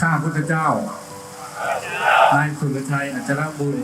ข้าพุทธเจ้า นายสุรชัยอัจฉรบุญ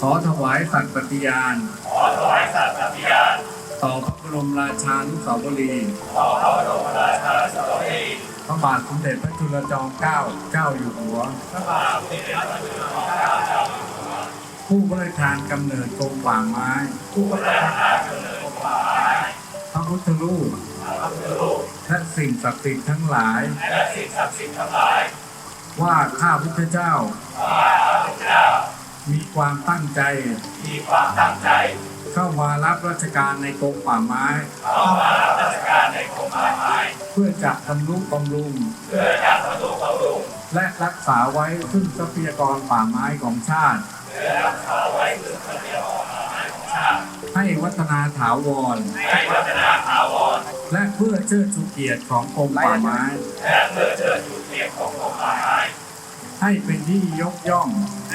ขอถวายสัตย์ปฏิญาณขอถวายสัตย์ปฏิญาณต่อพระบรมราชานุสาวรีย์ต่อพระบรมราชาสาวรีพระบาทสมเด็จพระจุลจอมเกล้าเจ้าอยู่หัวพระบาทสมเด็จพระจุลจอมเกล้าเจ้าอยู่หัว ผู้บริการกำเนิดกรมป่าไม้ผู้บริหารกำเนิดกรมป่าไม้ พระพุทธรูป สิ่งศักดิ์สิทธิ์ทั้งหลาย และสิ่งศักดิ์สิทธิ์ทั้งหลาย ว่าข้าพุทธเจ้าข้าพเจ้า มีความตั้งใจ มีความตั้งใจ เข้ามารับราชการในกรมป่าไม้ เข้ามารับราชการในกรมป่าไม้ เพื่อจะทำนุบำรุง เพื่อจะบรรลุบำรุง และรักษาไว้ซึ่งทรัพยากรป่าไม้ของชาติเพื่อรักษาไว้ซึ่งทรัพยากรป่าไม้ของชาติ ให้วัฒนาถาวร ให้พัฒนาถาวร และเพื่อเชิดชูเกียรติของกรมป่าไม้และเพื่อเชิดชูเกียรติของกรมป่าไม้ให้เป็นที่ยกย่อง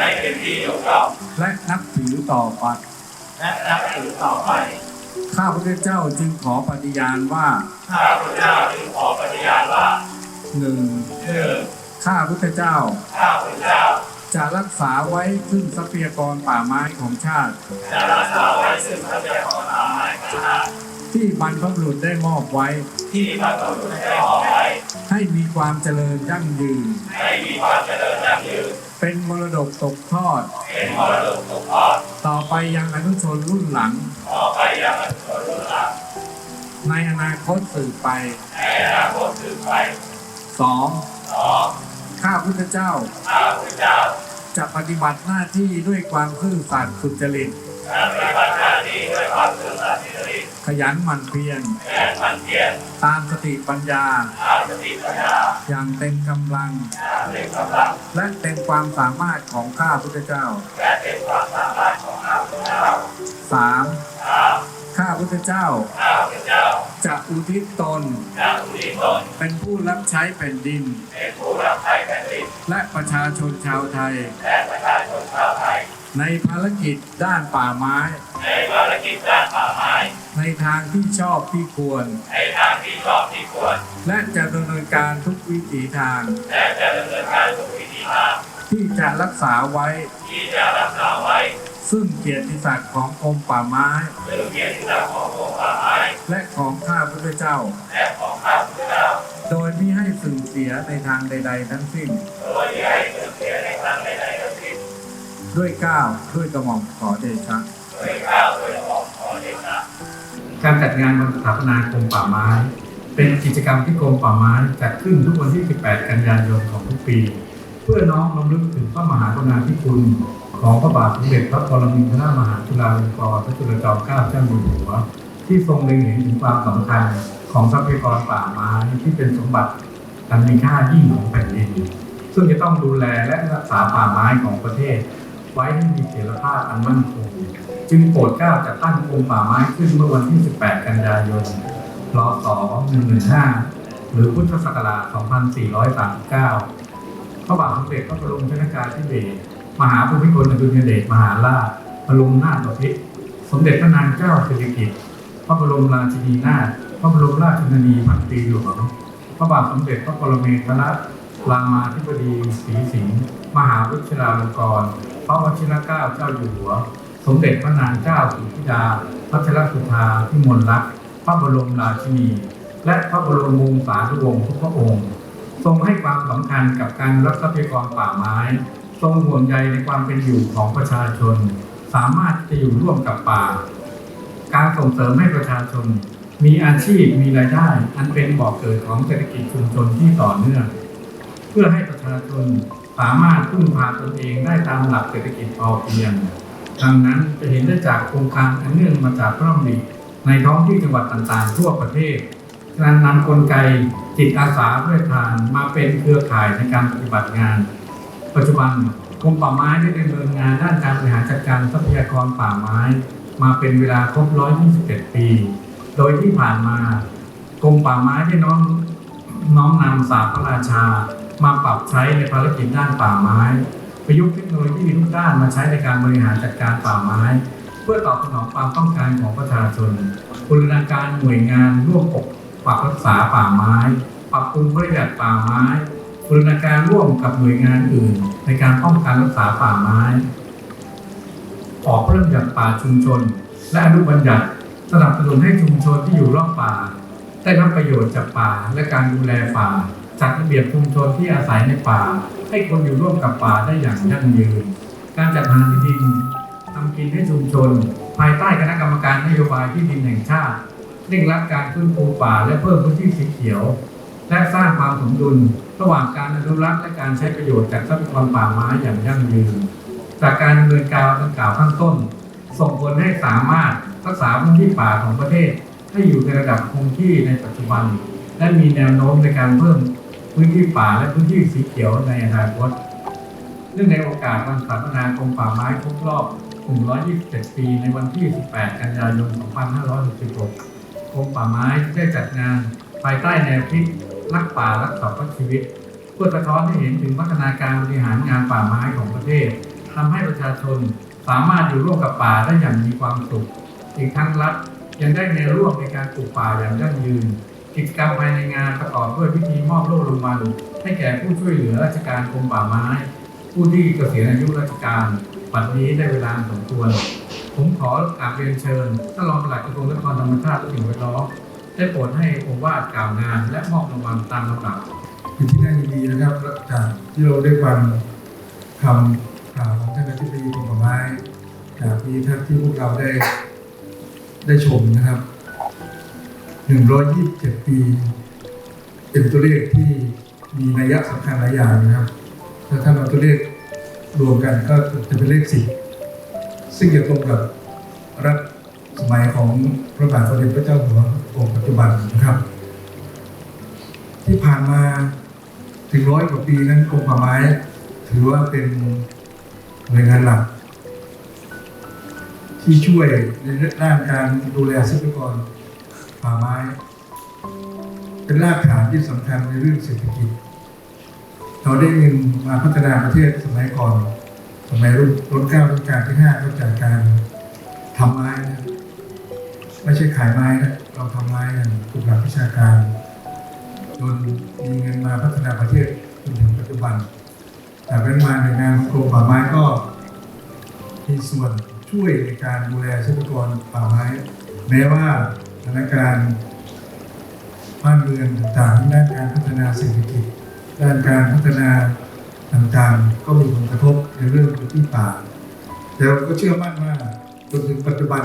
ให้เป็นที่ยกย่อง และนับถือต่อไป และนับถือต่อไป ข้าพุทธเจ้าจึงขอปฏิญาณว่า ข้าพเจ้าจึงขอปฏิญาณว่าหนึ่งหนึ่งข้าพุทธเจ้า ข้าพเจ้า จะรักษาไว้ซึ่งทรัพยากรป่าไม้ของชาติ จะรักษาไว้ซึ่งทรัพยากรป่าไม้ของชาติ ที่บรรพบุรุษได้มอบไว้ ที่บรรพบุรุษได้มอบไว้ ให้มีความเจริญยั่งยืน ให้มีความเจริญยั่งยืน เป็นมรดกตกทอด เป็นมรดกตกทอด ต่อไปยังอนุชนรุ่นหลัง ต่อไปยังอนุชนรุ่นหลัง ในอนาคตสืบไป ในอนาคตสืบไปสองสองข้าพุทธเจ้า ข้าพเจ้า จะปฏิบัติหน้าที่ด้วยความซื่อสัตย์สุจริตจะปฏิบัติหน้าที่ด้วยความซื่อสัตย์สุจริต ขยันหมั่นเพียรแข็งขันเพียรตามสติปัญญาตามสติปัญญาอย่างเต็มกำลังเต็มกำลัง และเต็มความสามารถของข้าพุทธเจ้าและเต็มความสามารถของข้าพเจ้าสามสามข้าพุทธเจ้าข้าพเจ้าจะอุทิศตนจะอุทิศตนเป็นผู้รับใช้แผ่นดินเป็นผู้รับใช้แผ่นดิน และประชาชนชาวไทยและประชาชนชาวไทยในภารกิจด้านป่าไม้ ในภารกิจด้านป่าไม้ในทางที่ชอบที่ควร ในทางที่ชอบที่ควร และจะดำเนินการทุกวิถีทาง และจะดำเนินการทุกวิธีทาง ที่จะรักษาไว้ ที่จะรักษาไว้ ซึ่งเกียรติศักดิ์ของกรมป่าไม้หรือเกียรติศักดิ์ของกรมป่าไม้ และของข้าพุทธเจ้า และของข้าพเจ้า โดยมิให้สื่อเสียในทางใด ๆ ทั้งสิ้น โดยที่ให้เกิดเสียในทางใดๆทั้งสิ้น ด้วยเกล้าวด้วยกระหม่อมขอเดชะโดยข้าว การจัดงานวันสถาปนากรมป่าไม้ เป็นกิจกรรมที่กรมป่าไม้จัดขึ้นทุกวันที่ 18 กันยายนของทุกปี เพื่อน้อมรำลึกถึงพระมหากรุณาธิคุณ ของพระบาทสมเด็จพระปรมินทรมหาจุฬาลงกรณพระจุลจอมเกล้าเจ้าอยู่หัว ที่ทรงเล็งเห็นถึงความสำคัญของทรัพยากรป่าไม้ที่เป็นสมบัติอันมีค่ายิ่งของแผ่นดินซึ่งจะต้องดูแลและรักษาป่าไม้ของประเทศ ไว้ให้มีเสถียรภาพอันมั่นคง จึงโปรดเกล้าจัดตั้งกรมป่าไม้ขึ้นเมื่อวันที่ 18 กันยายนรศ115 หรือพุทธศักราช 2439 พระบาทสมเด็จพระบรมชนกาธิเบศรมหาภูมิพลอดุลยเดชมหาราชบรมนาถบพิตรสมเด็จพระนางเจ้าสิริกิติ์พระบรมราชินีนาถพระบรมราชชนนีพันปีหลวงพระบาทสมเด็จพระปรเมศวรรามาธิบดีศรีสิงห์มหาวิชราลงกรณ์พระวชิรเกล้าเจ้าอยู่หัว สมเด็จพระนางเจ้าสิริธิดาพัชรสุธาพิมลรัตน์พระบรมราชินี และพระบรมวงศานุวงศ์ทุกพระองค์ ทรงให้ความสำคัญกับการรักทรัพยากรป่าไม้ ทรงห่วงใยในความเป็นอยู่ของประชาชน สามารถจะอยู่ร่วมกับป่า การส่งเสริมให้ประชาชน มีอาชีพมีรายได้ อันเป็นบ่อกเกิดของเศรษฐกิจชุมชนที่ต่อเนื่อง เพื่อให้ประชาชนสามารถพึ่งพาตนเองได้ตามหลักเศรษฐกิจพอเพียง ดังนั้นจะเห็นได้จากโครงการอันเนื่องมาจากพระราชดำริในท้องที่จังหวัดต่างๆ ทั่วประเทศ การนำกลไกจิตอาสาเพื่อทานมาเป็นเครือข่ายในการปฏิบัติงาน ปัจจุบันกรมป่าไม้ได้ดำเนินงานด้านการบริหารจัดการทรัพยากรป่าไม้ มาเป็นเวลาครบ 127 ปี โดยที่ผ่านมากรมป่าไม้ได้น้อมน้อมนำศาสตร์พระราชา มาปรับใช้ในภารกิจด้านป่าไม้ ประยุกต์เทคโนโลยีทุกด้านมาใช้ในการบริหารจัดการป่าไม้ เพื่อตอบสนองความต้องการของประชาชนบูรณาการหน่วยงานร่วมปกปักรักษาป่าไม้ ปรับปรุงบริยัติป่าไม้บูรณาการร่วมกับหน่วยงานอื่น ในการป้องกันรักษาป่าไม้ ออกเริ่มจากป่าชุมชน และอนุบัญญัติสนับสนุนให้ชุมชนที่อยู่รอบป่า ได้รับประโยชน์จากป่าและการดูแลป่า จัดระเบียบชุมชนที่อาศัยในป่า ให้คนอยู่ร่วมกับป่าได้อย่างยั่งยืน การจัดหาที่ดินทำกินให้ชุมชน ภายใต้คณะกรรมการนโยบายที่ดินแห่งชาติเร่งรัดการฟื้นฟูป่าและเพิ่มพื้นที่สีเขียว และสร้างความสมดุล ระหว่างการอนุรักษ์และการใช้ประโยชน์จากทรัพยากรป่าไม้อย่างยั่งยืน จากการดำเนินการดังกล่าวข้างต้น ส่งผลให้สามารถรักษาพื้นที่ป่าของประเทศให้อยู่ในระดับคงที่ในปัจจุบัน และมีแนวโน้มในการเพิ่ม พื้นที่ป่าและพื้นที่สีเขียวในอนาคตเนื่องในโอกาสวันสถาปนากรมป่าไม้ครบรอบ127 ปีในวันที่ 18 กันยายน 2566กรมป่าไม้ได้จัดงานภายใต้แนวคิดรักป่ารักสัตว์ชีวิต เพื่อสะท้อนให้เห็นถึงพัฒนาการบริหารงานป่าไม้ของประเทศทำให้ประชาชนสามารถอยู่ร่วมกับป่าได้อย่างมีความสุข อีกทั้งรัฐยังได้แนวร่วมในการปลูกป่าอย่างยั่งยืน กิจกรรมภายในงานประกอบด้วยพิธีมอบโล่รางวัลให้แก่ผู้ช่วยเหลือราชการกรมป่าไม้ ผู้ที่เกษียณอายุราชการปัจจุบันนี้ได้เวลาสมควรผมขอกราบเรียนเชิญท่านรองปลัดกระทรวงทรัพยากรธรรมชาติและสิ่งแวดล้อมได้โปรดให้โอวาทกล่าวงาน และมอบรางวัลตามลำดับเป็นที่น่ายินดีนะครับจากที่เราได้ฟังคำกล่าวของท่านอธิบดีกรมป่าไม้จากมีท่านที่พวกเราได้ได้ชมนะครับ 127 ปี เป็นตัวเลขที่มีนัยสำคัญหลายอย่างนะครับถ้าท่านเอาตัวเลขรวมกันก็จะเป็นเลขสิบซึ่งจะตรงกับรัฐสมัยของพระบาทสมเด็จพระเจ้าอยู่หัวองค์ปัจจุบันนะครับ ที่ผ่านมาถึงร้อยกว่าปีนั้นกรมป่าไม้ ถือว่าเป็นหน่วยงานหลัก ที่ช่วยในด้านการดูแลทรัพยากร ป่าไม้ เป็นรากฐานที่สำคัญในเรื่องเศรษฐกิจ เราได้เงินมาพัฒนาประเทศสมัยก่อน สมัยรุ่นรุ่นเก้ารุ่นการที่ห้าก็จากการทำไม้นะไม่ใช่ขายไม้นะเราทำไม้กันถูกหลักวิชาการจนมีเงินมาพัฒนาประเทศจนถึงปัจจุบันจากนั้นมาในวยงานของกรมป่าไม้ก็มีส่วนช่วยในการดูแลทรัพยากรป่าไม้ แม้ว่า ถานการณ์บ้านเมืองต่างๆด้านการพัฒนาเศรษฐกิจ ด้านการพัฒนาต่างๆ ก็มีผลกระทบในเรื่องพื้นที่ป่าแต่เราก็เชื่อมั่นว่าจนถึงปัจจุบัน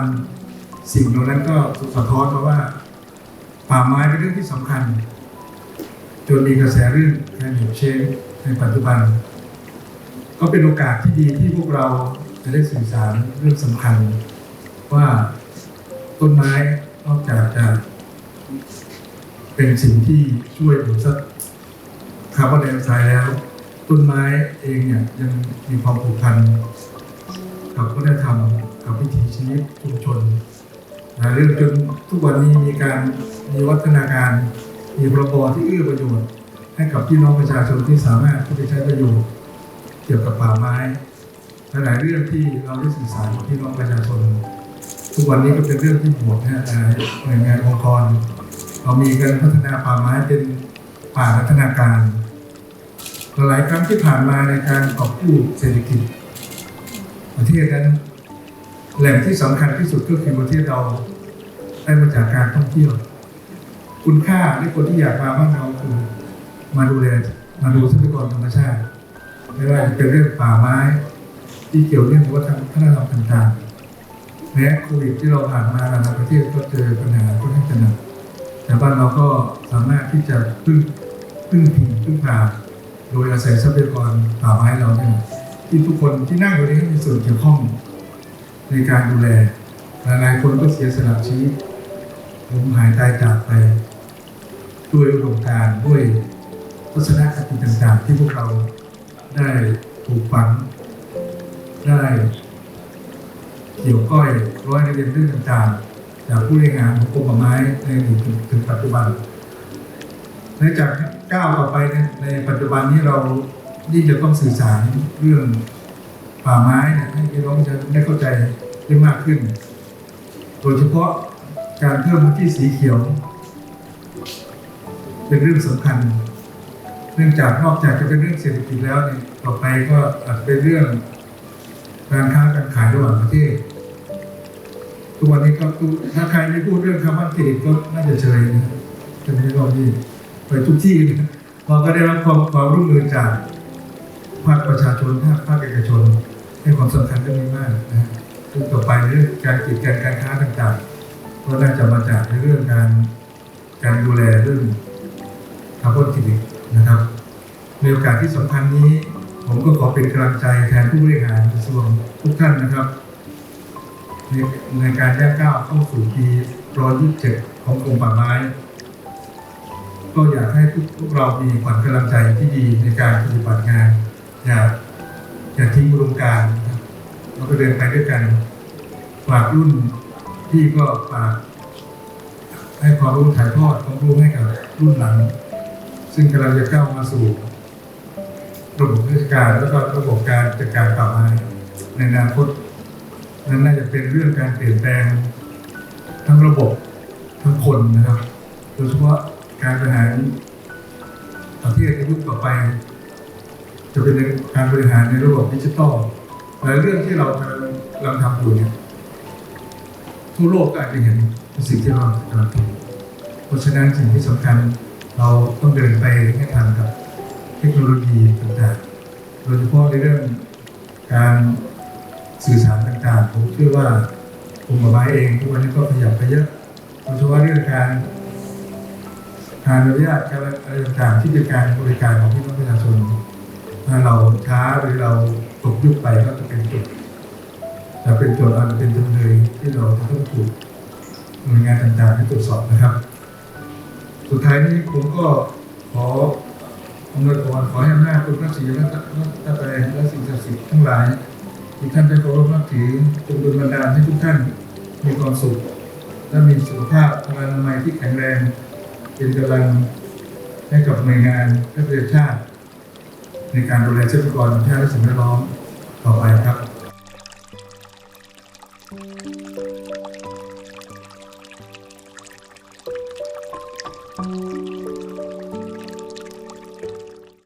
สิ่งเหล่านั้นก็สะท้อนมาว่า ป่าไม้เป็นเรื่องที่สำคัญ จนมีกระแสเรื่อง climate change ในปัจจุบัน ก็เป็นโอกาสที่ดีที่พวกเราจะได้สื่อสารเรื่องสำคัญว่าต้นไม้ นอกจากจะเป็นสิ่งที่ช่วยดูดซับคาร์บอนไดออกไซด์แล้วต้นไม้เองเนี่ยยังมีความผูกพันกับวัฒนธรรมกับวิถีชีวิตชุมชนนะเรื่องจนทุกวันนี้มีการมีวัฒนาการ มีพรบที่เอื้อประโยชน์ ให้กับพี่น้องประชาชนที่สามารถที่จะใช้ประโยชน์เกี่ยวกับป่าไม้หลายเรื่องที่เราได้สื่อสารกับพี่น้องประชาชน ทุกวันนี้ก็เป็นเรื่องที่บวกนะฮะหลายหน่วยงานองค์กร เรามีการพัฒนาป่าไม้เป็นป่าพัฒนาการหลายครั้งที่ผ่านมาในการกอบกู้เศรษฐกิจ ประเทศนั้นแหล่งที่สำคัญที่สุดก็คือประเทศเราได้มาจากการท่องเที่ยว คุณค่าที่คนที่อยากมาบ้านเราคือมาดูแลมาดูทรัพยากรธรรมชาติไม่ว่าจะเป็นเรื่องป่าไม้ ที่เกี่ยวเรื่องวัฒนธรรมต่างๆ แม้โควิดที่เราผ่านมาหลายประเทศก็เจอปัญหาค่อนข้างจะหนักแต่บ้านเราก็สามารถที่จะพึ่งพึ่งพิงพึ่งพาโดยอาศัยทรัพยากรป่าไม้เราเนี่ยที่ทุกคนที่นั่งอยู่นี้มีส่วนเกี่ยวข้องในการดูแลหลายๆคนก็เสียสละชีวิตล้มหายตายจากไป ด้วยอุดมการณ์ด้วยทัศนคติต่างๆ ที่พวกเราได้ปลูกฝังได้ เกี่ยวก้อยร้อยในเรียนเรื่องต่างๆ จากผู้เรียนงานของกรมป่าไม้ในถึงปัจจุบันในจากก้าวต่อไปในในปัจจุบันนี้เรายิ่งจะต้องสื่อสารเรื่องป่าไม้ให้พี่น้องจะได้เข้าใจได้มากขึ้น โดยเฉพาะการเพิ่มพื้นที่สีเขียว เป็นเรื่องสำคัญในนื่องจากนอกจากจะเป็นเรื่องเศรษฐกิจแล้วเนี่ยต่อไปก็อาจเป็นเรื่องการค้าการขายระหว่างประเทศ ทุกวันนี้ก็ถ้าใครไม่พูดเรื่องคำว่าเศรษฐกิจก็น่าจะเฉยนะจะไม่รอบนี้ไปทุกที่เราก็ได้รับความความร่วมมือจากภาคประชาชนภาคภาคเอกชน ให้ความสำคัญเรื่องนี้มากนะซึ่งต่อไปเรื่องการกิจการการค้าต่างๆก็น่าจะมาจากในเรื่องการการดูแลเรื่องคาร์บอนเครดิตนะครับในโอกาสที่สำคัญนี้ ผมก็ขอเป็นกำลังใจแทนผู้บริหารกระทรวงทุกท่านนะครับ ในในการย่างก้าวเข้าสู่ปี127ของกรมป่าไม้ ก็อยากให้ทุกพวกเรามีขวัญกำลังใจที่ดีในการปฏิบัติงาน อย่าอย่าทิ้งอุดมการณ์นะครับเราก็เดินไปด้วยกันฝากรุ่นพี่ก็ฝากให้ความรู้ถ่ายทอดความรู้ให้กับรุ่นหลัง ซึ่งกำลังจะก้าวมาสู่ระบบราชการแล้วก็ระบบการจัดการป่าไม้ในอนาคต นั้นน่าจะเป็นเรื่องการเปลี่ยนแปลงทั้งระบบทั้งคนนะครับ โดยเฉพาะการบริหารประเทศในยุคต่อไป จะเป็นการบริหารในระบบดิจิทัลหลายเรื่องที่เรากำลังกำลังทำอยู่เนี่ยทั่วโลกก็อาจจะเห็นสิ่งที่เรากำลังทำเพราะฉะนั้นสิ่งที่สำคัญเราต้องเดินไปให้ทันกับเทคโนโลยีต่างๆ โดยเฉพาะในเรื่องการ สื่อสารต่างๆ ผมเชื่อว่ากลุ่มไม้เองทุกวันนี้ก็ขยับไปเยอะโดยเฉพาะเรื่องการการอนุญาตการอะไรต่างๆที่เป็นการบริการของพี่น้องประชาชนถ้าเราช้าหรือเราตกยุคไปก็จะเป็นจุดจะเป็นโจทย์อันเป็นจำเลยที่เราจะต้องถูกหน่วยงานต่างๆที่ตรวจสอบนะครับ สุดท้ายนี้ผมก็ขออำนวยพรขอให้อำนาจคุณพระศรีรัตนตรัยและสิ่งศักดิ์สิทธิ์ทั้งหลาย ที่ท่านได้เคารพนับถือจงดลบันดาลให้ทุกท่านมีความสุข และมีสุขภาพพลานามัยที่แข็งแรง เป็นกำลังให้กับหน่วยงานและประเทศชาติ ในการดูแลทรัพยากรธรรมชาติและสิ่งแวดล้อมต่อไปครับ